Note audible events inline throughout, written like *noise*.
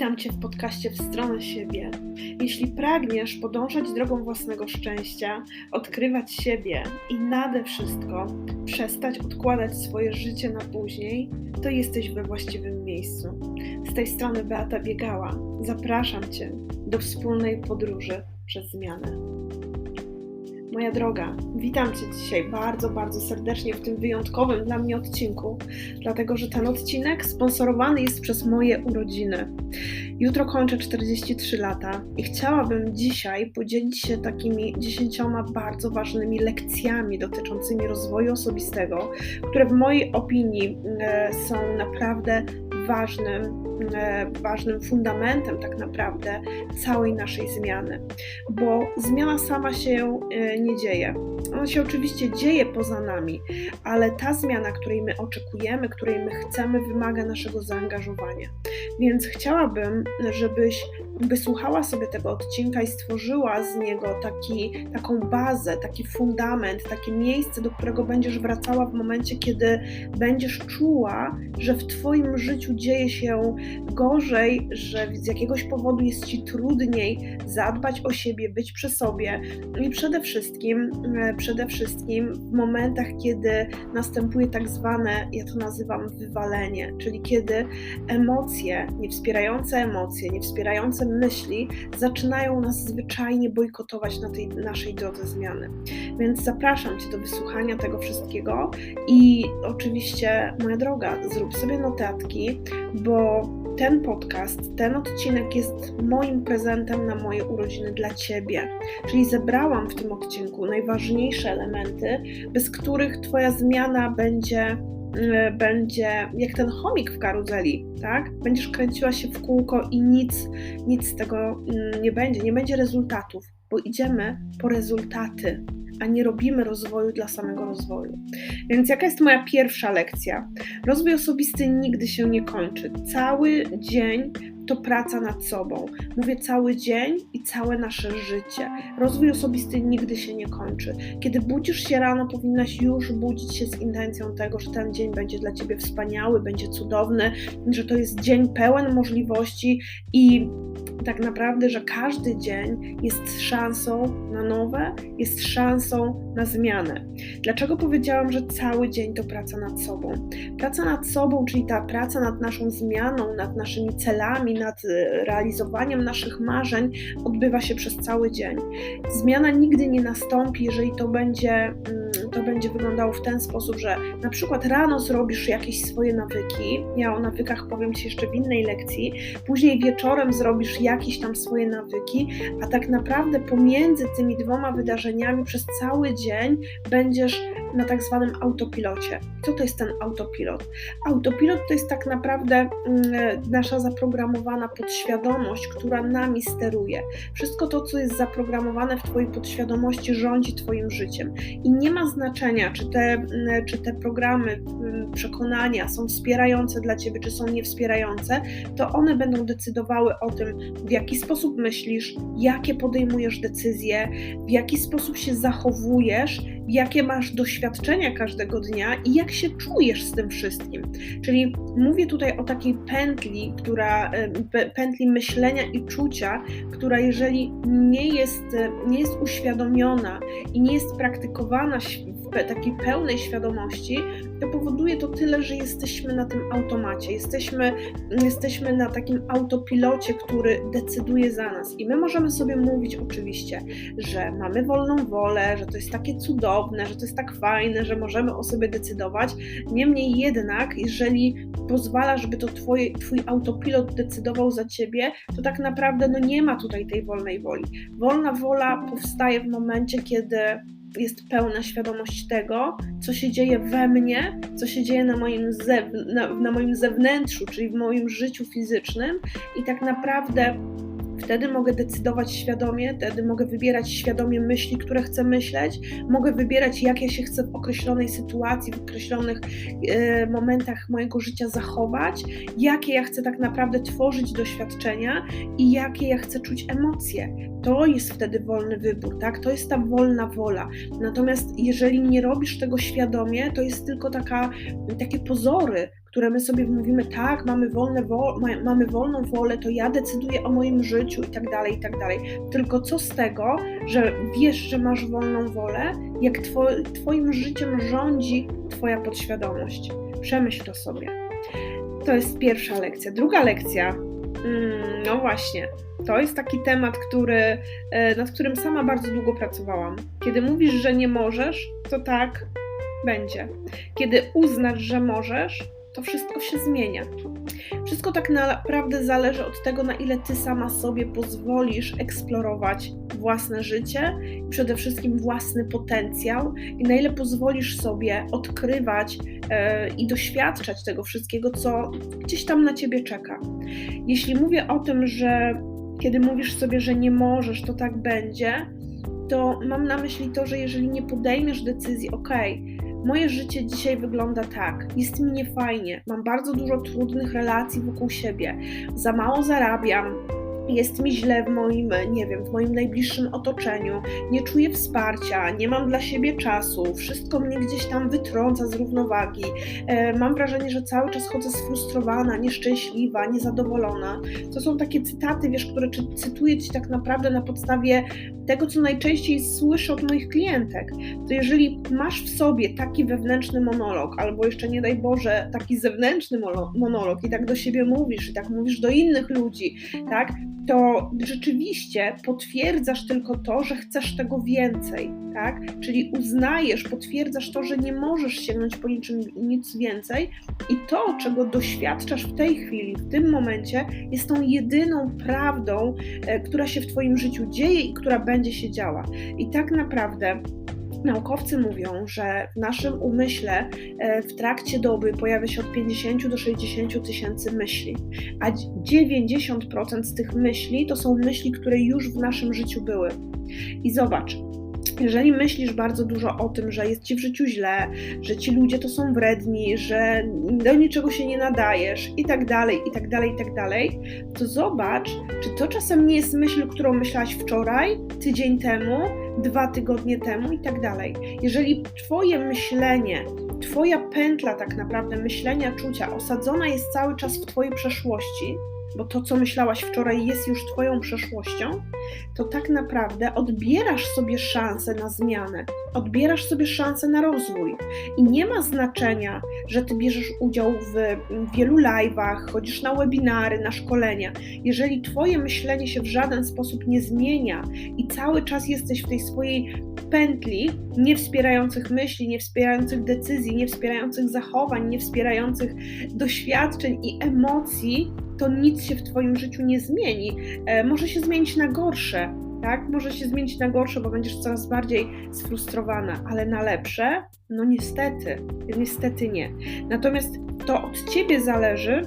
Witam Cię w podcaście W stronę siebie. Jeśli pragniesz podążać drogą własnego szczęścia, odkrywać siebie i nade wszystko przestać odkładać swoje życie na później, to jesteś we właściwym miejscu. Z tej strony Beata Biegała. Zapraszam Cię do wspólnej podróży przez zmianę. Moja droga, witam Cię dzisiaj bardzo, bardzo serdecznie w tym wyjątkowym dla mnie odcinku, dlatego że ten odcinek sponsorowany jest przez moje urodziny. Jutro kończę 43 lata i chciałabym dzisiaj podzielić się takimi dziesięcioma bardzo ważnymi lekcjami dotyczącymi rozwoju osobistego, które w mojej opinii e, są naprawdę ważnym, e, ważnym fundamentem tak naprawdę całej naszej zmiany, bo zmiana sama się e, nie dzieje. Ona się oczywiście dzieje poza nami, ale ta zmiana, której my oczekujemy, której my chcemy, wymaga naszego zaangażowania. Więc chciałabym, żebyś wysłuchała sobie tego odcinka i stworzyła z niego taki, taką bazę, taki fundament, takie miejsce, do którego będziesz wracała w momencie, kiedy będziesz czuła, że w Twoim życiu dzieje się gorzej, że z jakiegoś powodu jest Ci trudniej zadbać o siebie, być przy sobie. I przede wszystkim, e, przede wszystkim w momentach, kiedy następuje tak zwane, ja to nazywam wywalenie, czyli kiedy emocje, niewspierające emocje, niewspierające myśli zaczynają nas zwyczajnie bojkotować na tej naszej drodze zmiany. Więc zapraszam Cię do wysłuchania tego wszystkiego i oczywiście, moja droga, zrób sobie notatki, bo ten podcast, ten odcinek jest moim prezentem na moje urodziny dla Ciebie. Czyli zebrałam w tym odcinku najważniejsze elementy, bez których Twoja zmiana będzie będzie jak ten chomik w karuzeli, tak? Będziesz kręciła się w kółko i nic, nic z tego mm, nie będzie, nie będzie rezultatów, bo idziemy po rezultaty, a nie robimy rozwoju dla samego rozwoju. Więc jaka jest moja pierwsza lekcja? Rozwój osobisty nigdy się nie kończy. Cały dzień to praca nad sobą. Mówię cały dzień i całe nasze życie. Rozwój osobisty nigdy się nie kończy. Kiedy budzisz się rano, powinnaś już budzić się z intencją tego, że ten dzień będzie dla ciebie wspaniały, będzie cudowny, że to jest dzień pełen możliwości i tak naprawdę, że każdy dzień jest szansą na nowe, jest szansą na zmianę. Dlaczego powiedziałam, że cały dzień to praca nad sobą? Praca nad sobą, czyli ta praca nad naszą zmianą, nad naszymi celami, nad e, realizowaniem naszych marzeń, odbywa się przez cały dzień. Zmiana nigdy nie nastąpi, jeżeli to będzie, mm, to będzie wyglądało w ten sposób, że na przykład rano zrobisz jakieś swoje nawyki. Ja o nawykach powiem Ci jeszcze w innej lekcji. Później wieczorem zrobisz jakieś tam swoje nawyki, a tak naprawdę pomiędzy tymi dwoma wydarzeniami przez cały dzień będziesz na tak zwanym autopilocie. Co to jest ten autopilot? Autopilot to jest tak naprawdę mm, nasza zaprogramowana podświadomość, która nami steruje. Wszystko to, co jest zaprogramowane w Twojej podświadomości, rządzi Twoim życiem. I nie ma znaczenia, czy te, mm, czy te programy, mm, przekonania są wspierające dla Ciebie, czy są niewspierające, to one będą decydowały o tym, w jaki sposób myślisz, jakie podejmujesz decyzje, w jaki sposób się zachowujesz, jakie masz doświadczenia każdego dnia i jak się czujesz z tym wszystkim. Czyli mówię tutaj o takiej pętli, która, pętli myślenia i czucia, która jeżeli nie jest, nie jest uświadomiona i nie jest praktykowana takiej pełnej świadomości, to powoduje to tyle, że jesteśmy na tym automacie, jesteśmy, jesteśmy na takim autopilocie, który decyduje za nas. I my możemy sobie mówić oczywiście, że mamy wolną wolę, że to jest takie cudowne, że to jest tak fajne, że możemy o sobie decydować. Niemniej jednak, jeżeli pozwala, żeby to twoje, twój autopilot decydował za ciebie, to tak naprawdę no nie ma tutaj tej wolnej woli. Wolna wola powstaje w momencie, kiedy jest pełna świadomość tego, co się dzieje we mnie, co się dzieje na moim, na, na moim zewnętrzu, czyli w moim życiu fizycznym, i tak naprawdę Wtedy mogę decydować świadomie, wtedy mogę wybierać świadomie myśli, które chcę myśleć, mogę wybierać, jak ja się chcę w określonej sytuacji, w określonych e, momentach mojego życia zachować, jakie ja chcę tak naprawdę tworzyć doświadczenia i jakie ja chcę czuć emocje. To jest wtedy wolny wybór, tak? To jest ta wolna wola. Natomiast jeżeli nie robisz tego świadomie, to jest tylko taka, takie pozory, które my sobie mówimy, tak, mamy, wolne wo ma, mamy wolną wolę, to ja decyduję o moim życiu i tak dalej, i tak dalej. Tylko co z tego, że wiesz, że masz wolną wolę, jak two Twoim życiem rządzi Twoja podświadomość. Przemyśl to sobie. To jest pierwsza lekcja. Druga lekcja, mm, no właśnie, to jest taki temat, który, e, nad którym sama bardzo długo pracowałam. Kiedy mówisz, że nie możesz, to tak będzie. Kiedy uznasz, że możesz, to wszystko się zmienia. Wszystko tak naprawdę zależy od tego, na ile ty sama sobie pozwolisz eksplorować własne życie, przede wszystkim własny potencjał i na ile pozwolisz sobie odkrywać e, i doświadczać tego wszystkiego, co gdzieś tam na ciebie czeka. Jeśli mówię o tym, że kiedy mówisz sobie, że nie możesz, to tak będzie, to mam na myśli to, że jeżeli nie podejmiesz decyzji, ok, moje życie dzisiaj wygląda tak, jest mi niefajnie, mam bardzo dużo trudnych relacji wokół siebie, za mało zarabiam, jest mi źle w moim, nie wiem, w moim najbliższym otoczeniu, nie czuję wsparcia, nie mam dla siebie czasu, wszystko mnie gdzieś tam wytrąca z równowagi. E, mam wrażenie, że cały czas chodzę sfrustrowana, nieszczęśliwa, niezadowolona. To są takie cytaty, wiesz, które cytuję ci tak naprawdę na podstawie tego, co najczęściej słyszę od moich klientek. To jeżeli masz w sobie taki wewnętrzny monolog, albo jeszcze nie daj Boże, taki zewnętrzny monolog i tak do siebie mówisz, i tak mówisz do innych ludzi, tak, to rzeczywiście potwierdzasz tylko to, że chcesz tego więcej, tak? Czyli uznajesz, potwierdzasz to, że nie możesz sięgnąć po niczym nic więcej i to, czego doświadczasz w tej chwili, w tym momencie, jest tą jedyną prawdą, e, która się w Twoim życiu dzieje i która będzie się działa. I tak naprawdę Naukowcy mówią, że w naszym umyśle e, w trakcie doby pojawia się od 50 do 60 tysięcy myśli, a 90% z tych myśli to są myśli, które już w naszym życiu były. I zobacz, jeżeli myślisz bardzo dużo o tym, że jest ci w życiu źle, że ci ludzie to są wredni, że do niczego się nie nadajesz i tak dalej, i tak dalej, i tak dalej, to zobacz, czy to czasem nie jest myśl, którą myślałaś wczoraj, tydzień temu, dwa tygodnie temu i tak dalej. Jeżeli Twoje myślenie, Twoja pętla tak naprawdę myślenia, czucia osadzona jest cały czas w Twojej przeszłości, bo to, co myślałaś wczoraj, jest już Twoją przeszłością, to tak naprawdę odbierasz sobie szansę na zmianę, odbierasz sobie szansę na rozwój. I nie ma znaczenia, że Ty bierzesz udział w wielu live'ach, chodzisz na webinary, na szkolenia. Jeżeli Twoje myślenie się w żaden sposób nie zmienia i cały czas jesteś w tej swojej pętli niewspierających myśli, niewspierających decyzji, niewspierających zachowań, niewspierających doświadczeń i emocji, to nic się w Twoim życiu nie zmieni. E, może się zmienić na gorsze, tak? Może się zmienić na gorsze, bo będziesz coraz bardziej sfrustrowana, ale na lepsze? No niestety, niestety nie. Natomiast to od Ciebie zależy,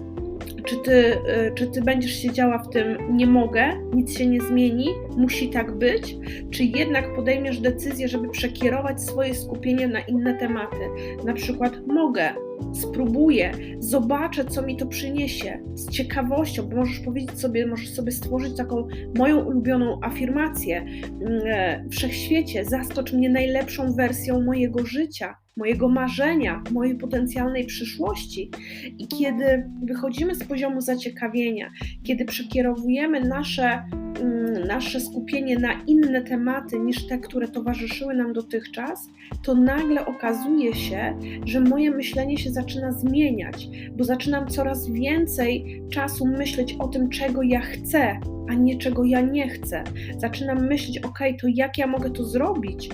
czy ty, y, czy ty będziesz siedziała w tym nie mogę, nic się nie zmieni, musi tak być, czy jednak podejmiesz decyzję, żeby przekierować swoje skupienie na inne tematy. Na przykład mogę, spróbuję, zobaczę, co mi to przyniesie, z ciekawością, bo możesz powiedzieć sobie, możesz sobie stworzyć taką moją ulubioną afirmację. Mm, e, wszechświecie, zastocz mnie najlepszą wersją mojego życia mojego marzenia, mojej potencjalnej przyszłości. I kiedy wychodzimy z poziomu zaciekawienia, kiedy przekierowujemy nasze, mm, nasze skupienie na inne tematy niż te, które towarzyszyły nam dotychczas, to nagle okazuje się, że moje myślenie się zaczyna zmieniać, bo zaczynam coraz więcej czasu myśleć o tym, czego ja chcę, a nie czego ja nie chcę. Zaczynam myśleć, ok, to jak ja mogę to zrobić,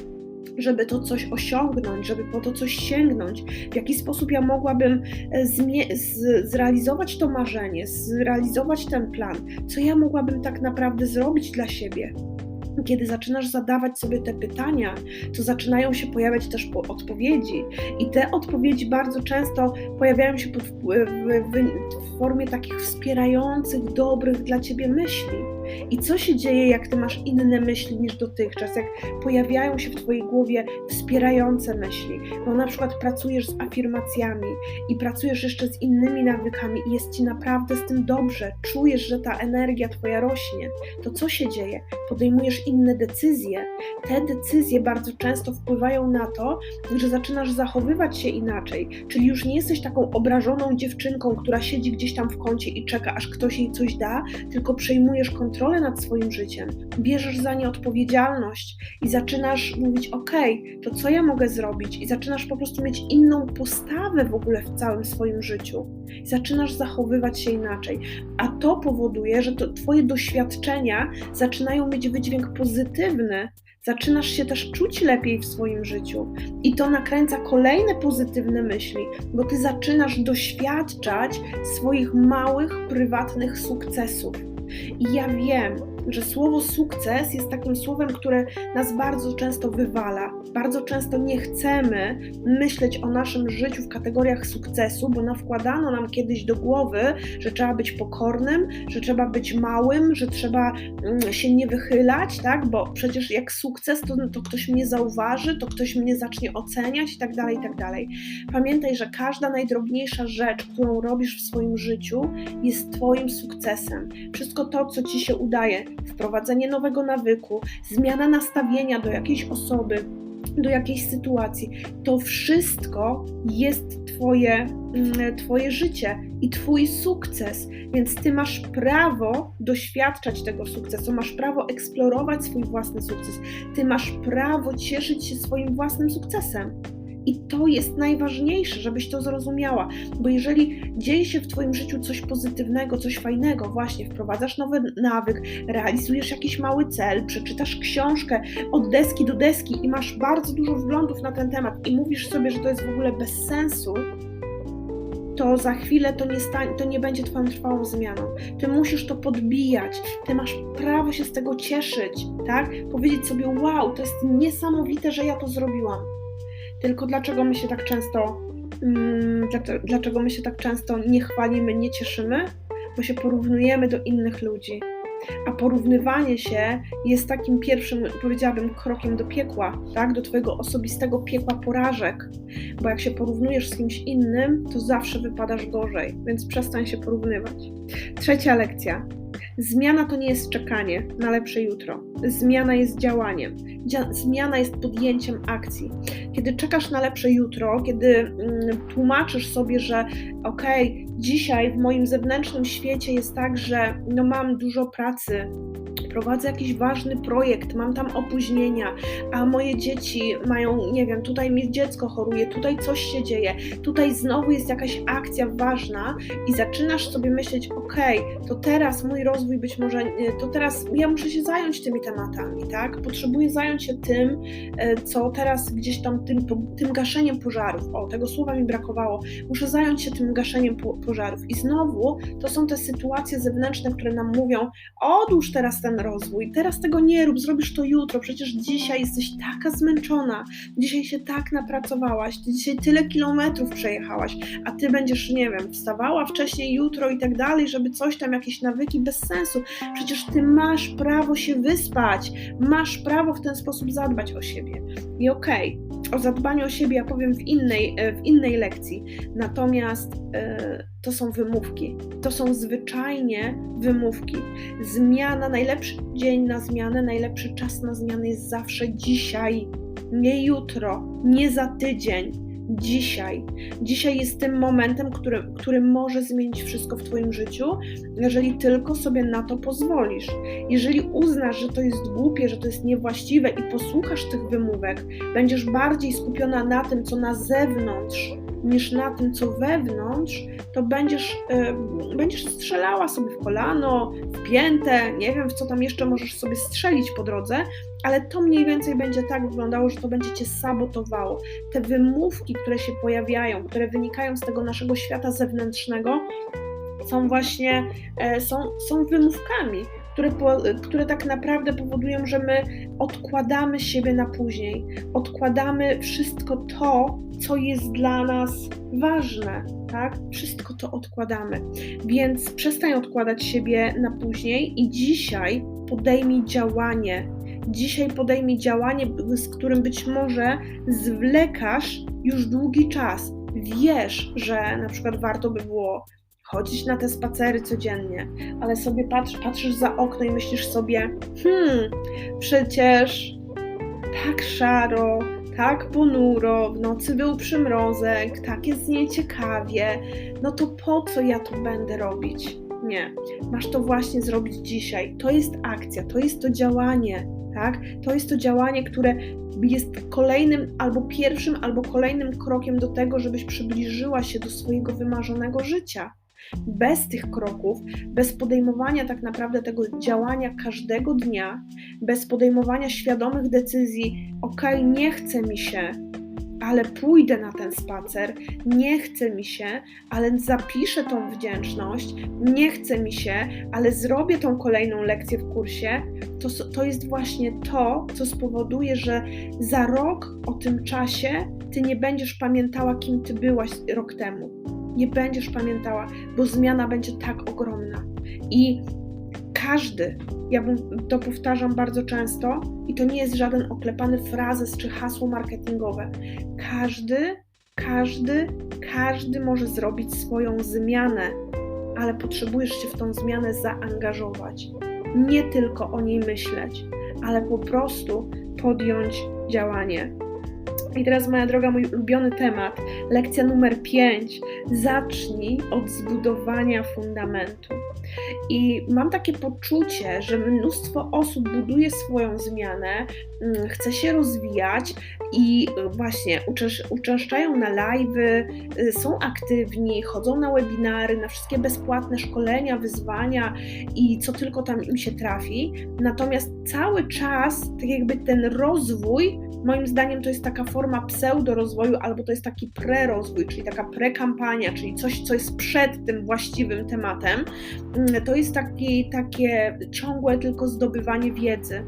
żeby to coś osiągnąć, żeby po to coś sięgnąć, w jaki sposób ja mogłabym e, zrealizować to marzenie, zrealizować ten plan, co ja mogłabym tak naprawdę zrobić dla siebie. Kiedy zaczynasz zadawać sobie te pytania, to zaczynają się pojawiać też odpowiedzi, i te odpowiedzi bardzo często pojawiają się w, w, w formie takich wspierających, dobrych dla ciebie myśli I co się dzieje, jak ty masz inne myśli niż dotychczas, jak pojawiają się w twojej głowie wspierające myśli, bo na przykład pracujesz z afirmacjami i pracujesz jeszcze z innymi nawykami i jest ci naprawdę z tym dobrze, czujesz, że ta energia twoja rośnie, to co się dzieje? Podejmujesz inne decyzje. Te decyzje bardzo często wpływają na to, że zaczynasz zachowywać się inaczej, czyli już nie jesteś taką obrażoną dziewczynką, która siedzi gdzieś tam w kącie i czeka, aż ktoś jej coś da, tylko przejmujesz kontrolę nad swoim życiem, bierzesz za nie odpowiedzialność i zaczynasz mówić: OK, to co ja mogę zrobić? I zaczynasz po prostu mieć inną postawę w ogóle w całym swoim życiu. I zaczynasz zachowywać się inaczej. A to powoduje, że to Twoje doświadczenia zaczynają mieć wydźwięk pozytywny, zaczynasz się też czuć lepiej w swoim życiu. I to nakręca kolejne pozytywne myśli, bo ty zaczynasz doświadczać swoich małych, prywatnych sukcesów. I ja wiem, że słowo sukces jest takim słowem, które nas bardzo często wywala. Bardzo często nie chcemy myśleć o naszym życiu w kategoriach sukcesu, bo nawkładano nam kiedyś do głowy, że trzeba być pokornym, że trzeba być małym, że trzeba mm, się nie wychylać, tak? Bo przecież jak sukces, to, to ktoś mnie zauważy, to ktoś mnie zacznie oceniać i tak dalej, i tak dalej. Pamiętaj, że każda najdrobniejsza rzecz, którą robisz w swoim życiu, jest Twoim sukcesem. Wszystko to, co Ci się udaje, wprowadzenie nowego nawyku, zmiana nastawienia do jakiejś osoby, do jakiejś sytuacji, to wszystko jest twoje, mm, twoje życie i Twój sukces. Więc Ty masz prawo doświadczać tego sukcesu, masz prawo eksplorować swój własny sukces, Ty masz prawo cieszyć się swoim własnym sukcesem. I to jest najważniejsze, żebyś to zrozumiała, bo jeżeli dzieje się w Twoim życiu coś pozytywnego, coś fajnego, właśnie wprowadzasz nowy nawyk, realizujesz jakiś mały cel, przeczytasz książkę od deski do deski i masz bardzo dużo wglądów na ten temat i mówisz sobie, że to jest w ogóle bez sensu, to za chwilę to nie, sta- to nie będzie Twoją trwałą zmianą. Ty musisz to podbijać, Ty masz prawo się z tego cieszyć, tak? Powiedzieć sobie, wow, to jest niesamowite, że ja to zrobiłam. Tylko dlaczego my się tak często, mm, dlaczego my się tak często nie chwalimy, nie cieszymy? Bo się porównujemy do innych ludzi. A porównywanie się jest takim pierwszym, powiedziałabym, krokiem do piekła, tak? do Twojego osobistego piekła porażek. Bo jak się porównujesz z kimś innym, to zawsze wypadasz gorzej, więc przestań się porównywać. Trzecia lekcja. Zmiana to nie jest czekanie na lepsze jutro. Zmiana jest działaniem. Dzia zmiana jest podjęciem akcji. Kiedy czekasz na lepsze jutro, kiedy mm, tłumaczysz sobie, że okej, okay, dzisiaj w moim zewnętrznym świecie jest tak, że no mam dużo pracy, prowadzę jakiś ważny projekt, mam tam opóźnienia, a moje dzieci mają, nie wiem, tutaj mi dziecko choruje, tutaj coś się dzieje, tutaj znowu jest jakaś akcja ważna i zaczynasz sobie myśleć, okej, okay, to teraz mój rozwój być może, to teraz ja muszę się zająć tymi tematami, tak? Potrzebuję zająć się tym, e, co teraz gdzieś tam, tym, tym gaszeniem pożarów, o, tego słowa mi brakowało, muszę zająć się tym gaszeniem pożarów i znowu to są te sytuacje zewnętrzne, które nam mówią, odłóż teraz ten rozwój. Teraz tego nie rób, zrobisz to jutro. Przecież dzisiaj jesteś taka zmęczona, dzisiaj się tak napracowałaś, dzisiaj tyle kilometrów przejechałaś, a ty będziesz, nie wiem, wstawała wcześniej jutro i tak dalej, żeby coś tam, jakieś nawyki bez sensu. Przecież ty masz prawo się wyspać, masz prawo w ten sposób zadbać o siebie. I okej, okay, o zadbaniu o siebie ja powiem w innej, e, w innej lekcji. Natomiast yy, to są wymówki. To są zwyczajnie wymówki. Zmiana, najlepszy dzień na zmianę, najlepszy czas na zmianę jest zawsze dzisiaj, nie jutro, nie za tydzień. Dzisiaj. Dzisiaj jest tym momentem, który, który może zmienić wszystko w Twoim życiu, jeżeli tylko sobie na to pozwolisz. Jeżeli uznasz, że to jest głupie, że to jest niewłaściwe i posłuchasz tych wymówek, będziesz bardziej skupiona na tym, co na zewnątrz, niż na tym, co wewnątrz, to będziesz, yy, będziesz strzelała sobie w kolano, w piętę, nie wiem, w co tam jeszcze możesz sobie strzelić po drodze, ale to mniej więcej będzie tak wyglądało, że to będzie cię sabotowało. Te wymówki, które się pojawiają, które wynikają z tego naszego świata zewnętrznego, są właśnie, e, są, są wymówkami, które, które tak naprawdę powodują, że my odkładamy siebie na później, odkładamy wszystko to, co jest dla nas ważne, tak? Wszystko to odkładamy. Więc przestań odkładać siebie na później i dzisiaj podejmij działanie. Dzisiaj podejmij działanie, z którym być może zwlekasz już długi czas. Wiesz, że na przykład warto by było chodzić na te spacery codziennie, ale sobie patrz, patrzysz za okno i myślisz sobie, hmm, przecież tak szaro, tak ponuro, w nocy był przymrozek, tak jest nieciekawie, no to po co ja to będę robić? Nie, masz to właśnie zrobić dzisiaj. To jest akcja, to jest to działanie, tak? To jest to działanie, które jest kolejnym albo pierwszym, albo kolejnym krokiem do tego, żebyś przybliżyła się do swojego wymarzonego życia. Bez tych kroków, bez podejmowania tak naprawdę tego działania każdego dnia, bez podejmowania świadomych decyzji, ok, nie chce mi się, ale pójdę na ten spacer, nie chce mi się, ale zapiszę tą wdzięczność, nie chce mi się, ale zrobię tą kolejną lekcję w kursie, to, to jest właśnie to, co spowoduje, że za rok o tym czasie ty nie będziesz pamiętała, kim ty byłaś rok temu nie będziesz pamiętała, bo zmiana będzie tak ogromna. I każdy, ja to powtarzam bardzo często, i to nie jest żaden oklepany frazes czy hasło marketingowe. Każdy, każdy, każdy może zrobić swoją zmianę, ale potrzebujesz się w tą zmianę zaangażować. Nie tylko o niej myśleć, ale po prostu podjąć działanie. I teraz, moja droga, mój ulubiony temat, lekcja numer 5. Zacznij od zbudowania fundamentu. I mam takie poczucie, że mnóstwo osób buduje swoją zmianę, mm, chce się rozwijać i właśnie uczęszczają na live'y, y, są aktywni, chodzą na webinary, na wszystkie bezpłatne szkolenia, wyzwania i co tylko tam im się trafi. Natomiast cały czas, tak jakby ten rozwój Moim zdaniem to jest taka forma pseudo-rozwoju, albo to jest taki prerozwój, czyli taka prekampania, czyli coś, co jest przed tym właściwym tematem. Mm, to jest taki, takie ciągłe tylko zdobywanie wiedzy.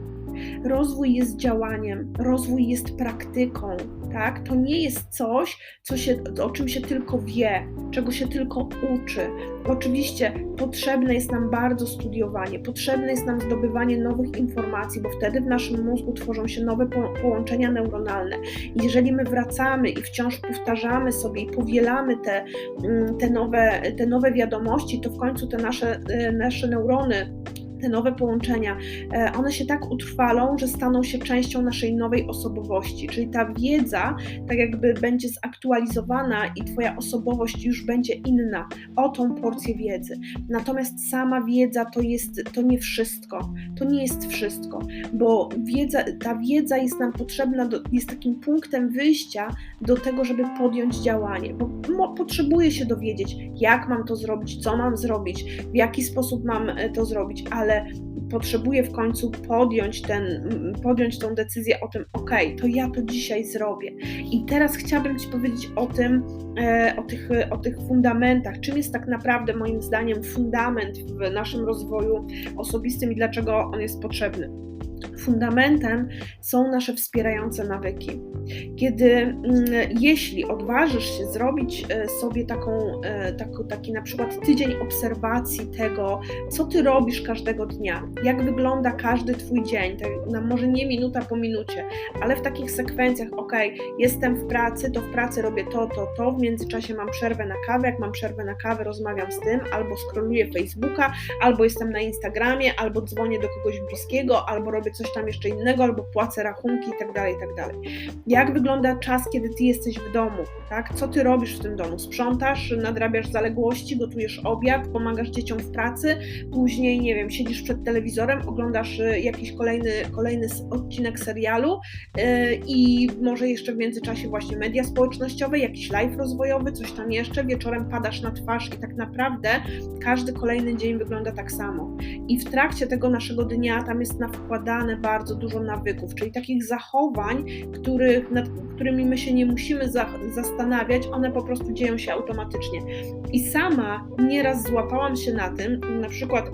Rozwój jest działaniem, rozwój jest praktyką, tak? To nie jest coś, co się, o czym się tylko wie, czego się tylko uczy. Oczywiście potrzebne jest nam bardzo studiowanie, potrzebne jest nam zdobywanie nowych informacji, bo wtedy w naszym mózgu tworzą się nowe połączenia neuronalne. I jeżeli my wracamy i wciąż powtarzamy sobie i powielamy te, mm, te, nowe, te nowe wiadomości, to w końcu te nasze, e, nasze neurony te nowe połączenia, e, one się tak utrwalą, że staną się częścią naszej nowej osobowości. Czyli ta wiedza, tak jakby będzie zaktualizowana i Twoja osobowość już będzie inna o tą porcję wiedzy. Natomiast sama wiedza to jest to nie wszystko. To nie jest wszystko, bo wiedza, ta wiedza jest nam potrzebna, do, jest takim punktem wyjścia do tego, żeby podjąć działanie, bo potrzebuję się dowiedzieć, jak mam to zrobić, co mam zrobić, w jaki sposób mam e, to zrobić, ale ale potrzebuję w końcu podjąć, ten, podjąć tą decyzję o tym, ok, to ja to dzisiaj zrobię. I teraz chciałabym Ci powiedzieć o tym, e, o tych, o tych fundamentach. Czym jest tak naprawdę, moim zdaniem, fundament w naszym rozwoju osobistym i dlaczego on jest potrzebny? Fundamentem są nasze wspierające nawyki. Kiedy, mm, jeśli odważysz się zrobić e, sobie e, taką, taki na przykład tydzień obserwacji tego, co ty robisz każdego dnia, jak wygląda każdy twój dzień, tak, no może nie minuta po minucie, ale w takich sekwencjach, ok, jestem w pracy, to w pracy robię to, to, to, w międzyczasie mam przerwę na kawę, jak mam przerwę na kawę, rozmawiam z tym, albo scrolluję Facebooka, albo jestem na Instagramie, albo dzwonię do kogoś bliskiego, albo robię coś tam jeszcze innego, albo płacę rachunki itd., tak itd. Tak Jak wygląda czas, kiedy ty jesteś w domu, tak? Co ty robisz w tym domu? Sprzątasz, nadrabiasz zaległości, gotujesz obiad, pomagasz dzieciom w pracy, później, nie wiem, siedzisz przed telewizorem, oglądasz y, jakiś kolejny, kolejny odcinek serialu yy, i może jeszcze w międzyczasie właśnie media społecznościowe, jakiś live rozwojowy, coś tam jeszcze, wieczorem padasz na twarz i tak naprawdę każdy kolejny dzień wygląda tak samo. I w trakcie tego naszego dnia tam jest na wkładane bardzo dużo nawyków, czyli takich zachowań, których nad którymi my się nie musimy za, zastanawiać, one po prostu dzieją się automatycznie. I sama nieraz złapałam się na tym, na przykład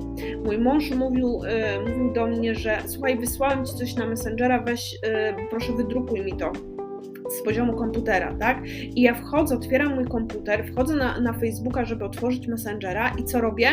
mój mąż mówił, y, mówił do mnie, że słuchaj, wysłałem ci coś na Messengera, weź, y, proszę wydrukuj mi to z poziomu komputera, tak? I ja wchodzę, otwieram mój komputer, wchodzę na, na Facebooka, żeby otworzyć Messengera i co robię?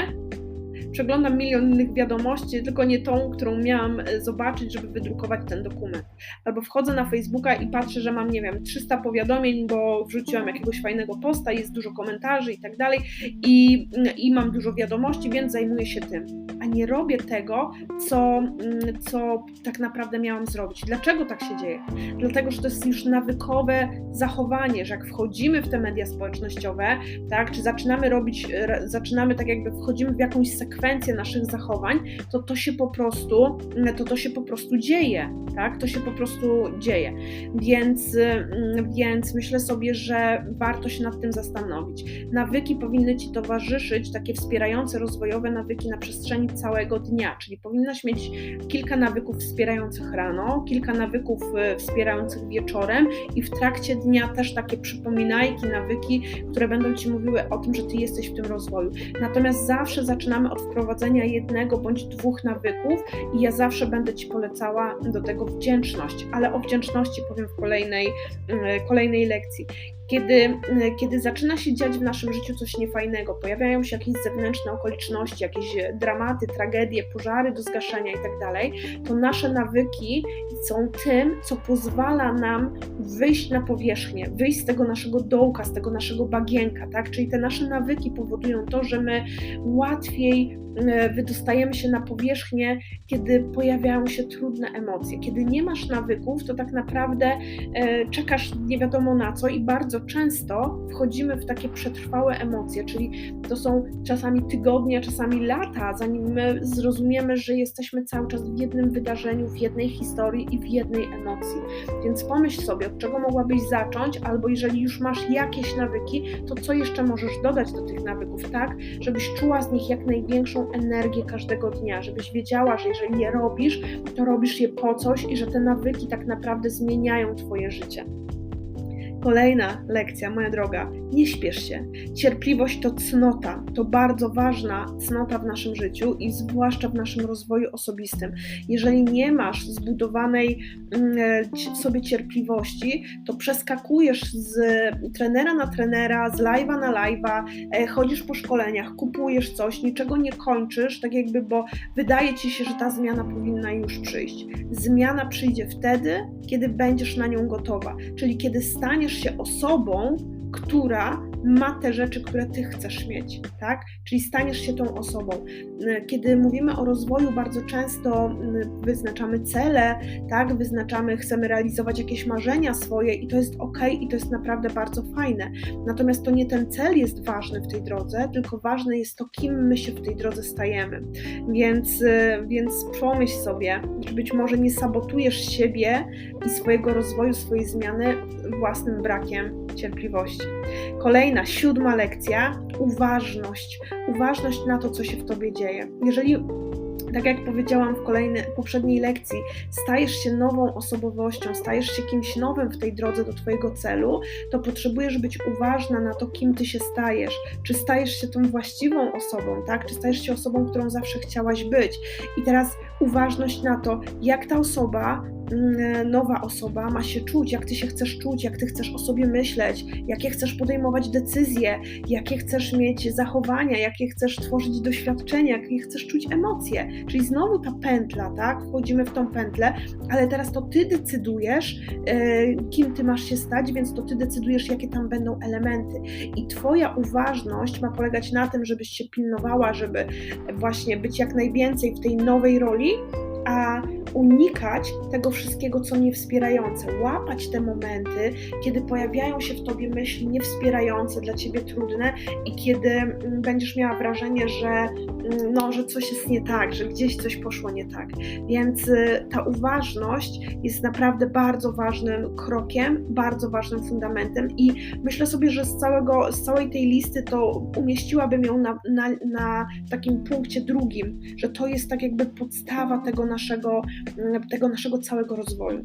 Przeglądam milion innych wiadomości, tylko nie tą, którą miałam e, zobaczyć, żeby wydrukować ten dokument. Albo wchodzę na Facebooka i patrzę, że mam, nie wiem, 300 powiadomień, bo wrzuciłam jakiegoś fajnego posta, jest dużo komentarzy i tak dalej, i, i mam dużo wiadomości, więc zajmuję się tym. A nie robię tego, co, mm, co tak naprawdę miałam zrobić. Dlaczego tak się dzieje? Dlatego, że to jest już nawykowe zachowanie, że jak wchodzimy w te media społecznościowe, tak, czy zaczynamy robić, zaczynamy tak jakby wchodzimy w jakąś sekwencję naszych zachowań, to to się po prostu, to to się po prostu dzieje, tak, to się po prostu dzieje. Więc, mm, więc myślę sobie, że warto się nad tym zastanowić. Nawyki powinny Ci towarzyszyć, takie wspierające rozwojowe nawyki na przestrzeni całego dnia, czyli powinnaś mieć kilka nawyków wspierających rano, kilka nawyków y, wspierających wieczorem i w trakcie dnia też takie przypominajki, nawyki, które będą Ci mówiły o tym, że Ty jesteś w tym rozwoju. Natomiast zawsze zaczynamy od wprowadzenia jednego bądź dwóch nawyków i ja zawsze będę Ci polecała do tego wdzięczność, ale o wdzięczności powiem w kolejnej, y, kolejnej lekcji. Kiedy, y, kiedy zaczyna się dziać w naszym życiu coś niefajnego, pojawiają się jakieś zewnętrzne okoliczności, jakieś dramaty, tragedie, pożary do zgaszenia i tak to nasze nawyki są tym, co pozwala nam wyjść na powierzchnię, wyjść z tego naszego dołka, z tego naszego bagienka, tak? Czyli te nasze nawyki powodują to, że my łatwiej y, wydostajemy się na powierzchnię, kiedy pojawiają się trudne emocje. Kiedy nie masz nawyków, to tak naprawdę czekasz nie wiadomo na co i bardzo często wchodzimy w takie przetrwałe emocje, czyli to są czasami tygodnie, czasami lata, zanim my zrozumiemy, że jesteśmy cały czas w jednym wydarzeniu, w jednej historii i w jednej emocji. Więc pomyśl sobie, od czego mogłabyś zacząć, albo jeżeli już masz jakieś nawyki, to co jeszcze możesz dodać do tych nawyków, tak, żebyś czuła z nich jak największą energię każdego dnia, żebyś wiedziała, że jeżeli je robisz, to robisz je po coś i że te nawyki tak naprawdę zmieniają Twoje życie. Kolejna lekcja, moja droga, nie śpiesz się. Cierpliwość to cnota, to bardzo ważna cnota w naszym życiu i zwłaszcza w naszym rozwoju osobistym. Jeżeli nie masz zbudowanej mm, e, sobie cierpliwości, to przeskakujesz z trenera na trenera, z live'a na live'a, e, chodzisz po szkoleniach, kupujesz coś, niczego nie kończysz, tak jakby, bo wydaje ci się, że ta zmiana powinna już przyjść. Zmiana przyjdzie wtedy, kiedy będziesz na nią gotowa, czyli kiedy staniesz się osobą, która ma te rzeczy, które ty chcesz mieć, tak? Czyli staniesz się tą osobą. Kiedy mówimy o rozwoju, bardzo często mm, wyznaczamy cele, tak? Wyznaczamy, chcemy realizować jakieś marzenia swoje i to jest ok, i to jest naprawdę bardzo fajne. Natomiast to nie ten cel jest ważny w tej drodze, tylko ważne jest to, kim my się w tej drodze stajemy. Więc, y, więc pomyśl sobie, że być może nie sabotujesz siebie i swojego rozwoju, swojej zmiany własnym brakiem cierpliwości. Kolejna, siódma lekcja, uważność. Uważność na to, co się w tobie dzieje. Jeżeli tak jak powiedziałam w kolejnej, poprzedniej lekcji, stajesz się nową osobowością, stajesz się kimś nowym w tej drodze do Twojego celu, to potrzebujesz być uważna na to, kim Ty się stajesz. Czy stajesz się tą właściwą osobą, tak? Czy stajesz się osobą, którą zawsze chciałaś być? I teraz uważność na to, jak ta osoba Mm, nowa osoba ma się czuć, jak ty się chcesz czuć, jak ty chcesz o sobie myśleć, jakie chcesz podejmować decyzje, jakie chcesz mieć zachowania, jakie chcesz tworzyć doświadczenia, jakie chcesz czuć emocje. Czyli znowu ta pętla, tak? Wchodzimy w tą pętlę, ale teraz to ty decydujesz, e, kim ty masz się stać, więc to ty decydujesz, jakie tam będą elementy. I twoja uważność ma polegać na tym, żebyś się pilnowała, żeby właśnie być jak najwięcej w tej nowej roli, Okay. A unikać tego wszystkiego, co niewspierające, łapać te momenty, kiedy pojawiają się w tobie myśli niewspierające, dla ciebie trudne i kiedy mm, będziesz miała wrażenie, że, mm, no, że coś jest nie tak, że gdzieś coś poszło nie tak. Więc y, ta uważność jest naprawdę bardzo ważnym krokiem, bardzo ważnym fundamentem i myślę sobie, że z, całego, z całej tej listy to umieściłabym ją na, na, na takim punkcie drugim, że to jest tak jakby podstawa tego naszego, tego naszego całego rozwoju.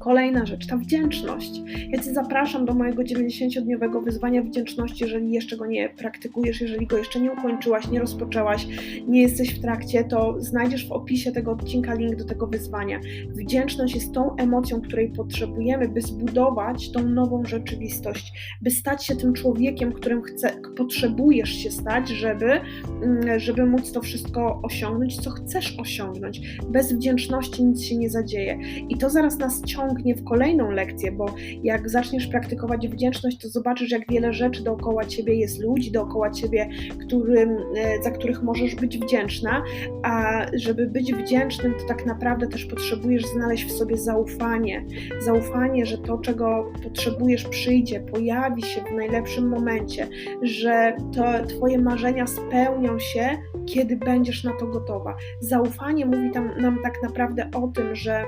Kolejna rzecz, ta wdzięczność. Ja Cię zapraszam do mojego 90-dniowego wyzwania wdzięczności, jeżeli jeszcze go nie praktykujesz, jeżeli go jeszcze nie ukończyłaś, nie rozpoczęłaś, nie jesteś w trakcie, to znajdziesz w opisie tego odcinka link do tego wyzwania. Wdzięczność jest tą emocją, której potrzebujemy, by zbudować tą nową rzeczywistość, by stać się tym człowiekiem, którym chce, potrzebujesz się stać, żeby, mm, żeby móc to wszystko osiągnąć, co chcesz osiągnąć. Bez wdzięczności nic się nie zadzieje. I to zaraz nas ciągnie w kolejną lekcję, bo jak zaczniesz praktykować wdzięczność, to zobaczysz, jak wiele rzeczy dookoła ciebie jest, ludzi dookoła ciebie, którym, e, za których możesz być wdzięczna, a żeby być wdzięcznym, to tak naprawdę też potrzebujesz znaleźć w sobie zaufanie. Zaufanie, że to, czego potrzebujesz, przyjdzie, pojawi się w najlepszym momencie, że to Twoje marzenia spełnią się, kiedy będziesz na to gotowa. Zaufanie mówi tam, nam tak naprawdę o tym, że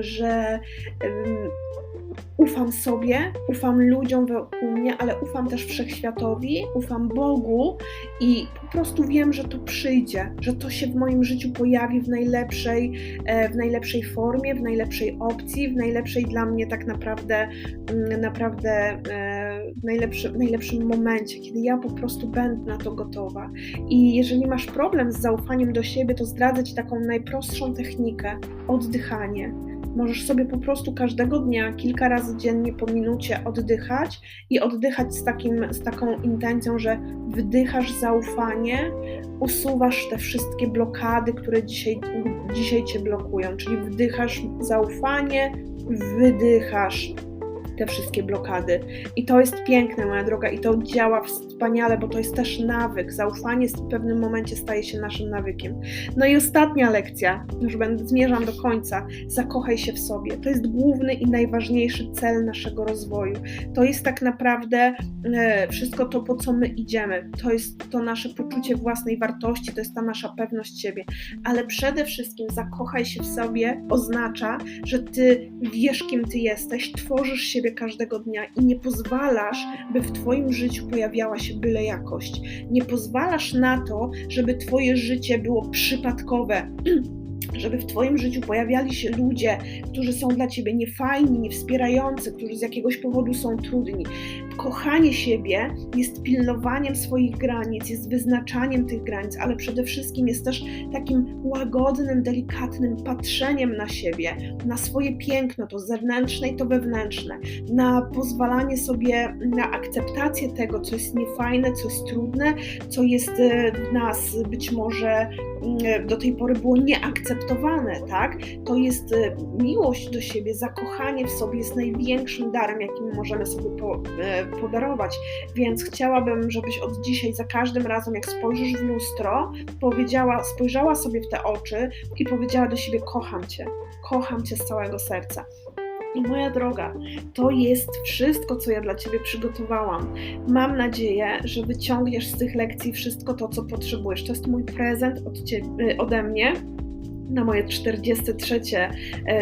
że um, ufam sobie, ufam ludziom wokół mnie, ale ufam też wszechświatowi, ufam Bogu i po prostu wiem, że to przyjdzie, że to się w moim życiu pojawi w najlepszej, e, w najlepszej formie, w najlepszej opcji, w najlepszej dla mnie tak naprawdę, mm, naprawdę e, w, najlepszy, w najlepszym momencie, kiedy ja po prostu będę na to gotowa. I jeżeli masz problem z zaufaniem do siebie, to zdradzę Ci taką najprostszą technikę oddychanie Możesz sobie po prostu każdego dnia, kilka razy dziennie po minucie oddychać i oddychać z, takim, z taką intencją, że wdychasz zaufanie, usuwasz te wszystkie blokady, które dzisiaj, dzisiaj cię blokują. Czyli wdychasz zaufanie, wydychasz te wszystkie blokady. I to jest piękne, moja droga, i to działa wspaniale, bo to jest też nawyk. Zaufanie w pewnym momencie staje się naszym nawykiem. No i ostatnia lekcja, już będę, zmierzam do końca. Zakochaj się w sobie. To jest główny i najważniejszy cel naszego rozwoju. To jest tak naprawdę e, wszystko to, po co my idziemy. To jest to nasze poczucie własnej wartości, to jest ta nasza pewność siebie. Ale przede wszystkim zakochaj się w sobie oznacza, że ty wiesz, kim ty jesteś, tworzysz siebie każdego dnia i nie pozwalasz, by w Twoim życiu pojawiała się byle jakość. Nie pozwalasz na to, żeby Twoje życie było przypadkowe. *clears throat* żeby w Twoim życiu pojawiali się ludzie, którzy są dla Ciebie niefajni, niewspierający, którzy z jakiegoś powodu są trudni. Kochanie siebie jest pilnowaniem swoich granic, jest wyznaczaniem tych granic, ale przede wszystkim jest też takim łagodnym, delikatnym patrzeniem na siebie, na swoje piękno, to zewnętrzne i to wewnętrzne, na pozwalanie sobie na akceptację tego, co jest niefajne, co jest trudne, co jest e, w nas być może do tej pory było nieakceptowane, tak? To jest e, miłość do siebie, zakochanie w sobie jest największym darem, jakim możemy sobie po, e, podarować. Więc chciałabym, żebyś od dzisiaj za każdym razem, jak spojrzysz w lustro, powiedziała, spojrzała sobie w te oczy i powiedziała do siebie: Kocham cię, kocham cię z całego serca. I moja droga, to jest wszystko, co ja dla Ciebie przygotowałam. Mam nadzieję, że wyciągniesz z tych lekcji wszystko to, co potrzebujesz. To jest mój prezent od ciebie, ode mnie na moje 43,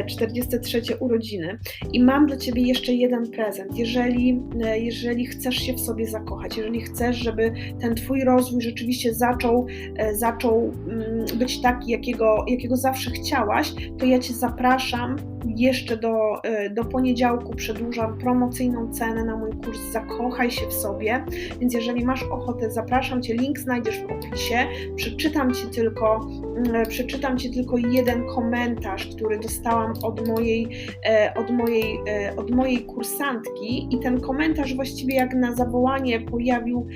43 e, urodziny. I mam dla Ciebie jeszcze jeden prezent. Jeżeli, e, jeżeli chcesz się w sobie zakochać, jeżeli chcesz, żeby ten Twój rozwój rzeczywiście zaczął, e, zaczął mm, być taki, jakiego, jakiego zawsze chciałaś, to ja Cię zapraszam jeszcze do, do poniedziałku przedłużam promocyjną cenę na mój kurs Zakochaj się w sobie. Więc jeżeli masz ochotę, zapraszam Cię, link znajdziesz w opisie. Przeczytam Ci tylko, mm, przeczytam Ci tylko jeden komentarz, który dostałam od mojej, e, od mojej, e, od mojej kursantki i ten komentarz właściwie jak na zawołanie pojawił,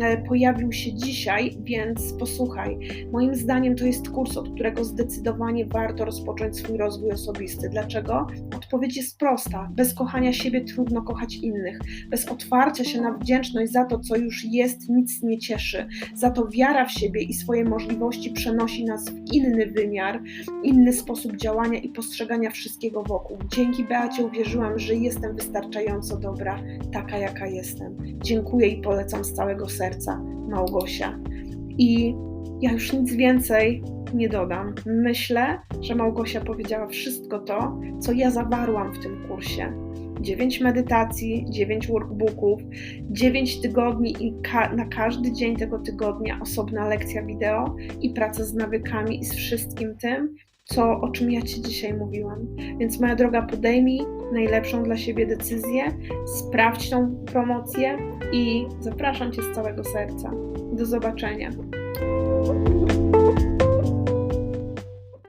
e, pojawił się dzisiaj, więc posłuchaj. Moim zdaniem to jest kurs, od którego zdecydowanie warto rozpocząć swój rozwój osobisty. Dlaczego? Odpowiedź jest prosta. Bez kochania siebie trudno kochać innych. Bez otwarcia się na wdzięczność za to, co już jest, nic nie cieszy. Za to wiara w siebie i swoje możliwości przenosi nas w inny wymiar, inny sposób działania i postrzegania wszystkiego wokół. Dzięki Beacie uwierzyłam, że jestem wystarczająco dobra, taka jaka jestem. Dziękuję i polecam z całego serca, Małgosia. I ja już nic więcej nie dodam. Myślę, że Małgosia powiedziała wszystko to, co ja zawarłam w tym kursie. 9 medytacji, 9 workbooków, 9 tygodni i ka na każdy dzień tego tygodnia osobna lekcja wideo i praca z nawykami i z wszystkim tym, co, o czym ja Ci dzisiaj mówiłam. Więc moja droga, podejmij najlepszą dla siebie decyzję, sprawdź tą promocję i zapraszam Cię z całego serca. Do zobaczenia.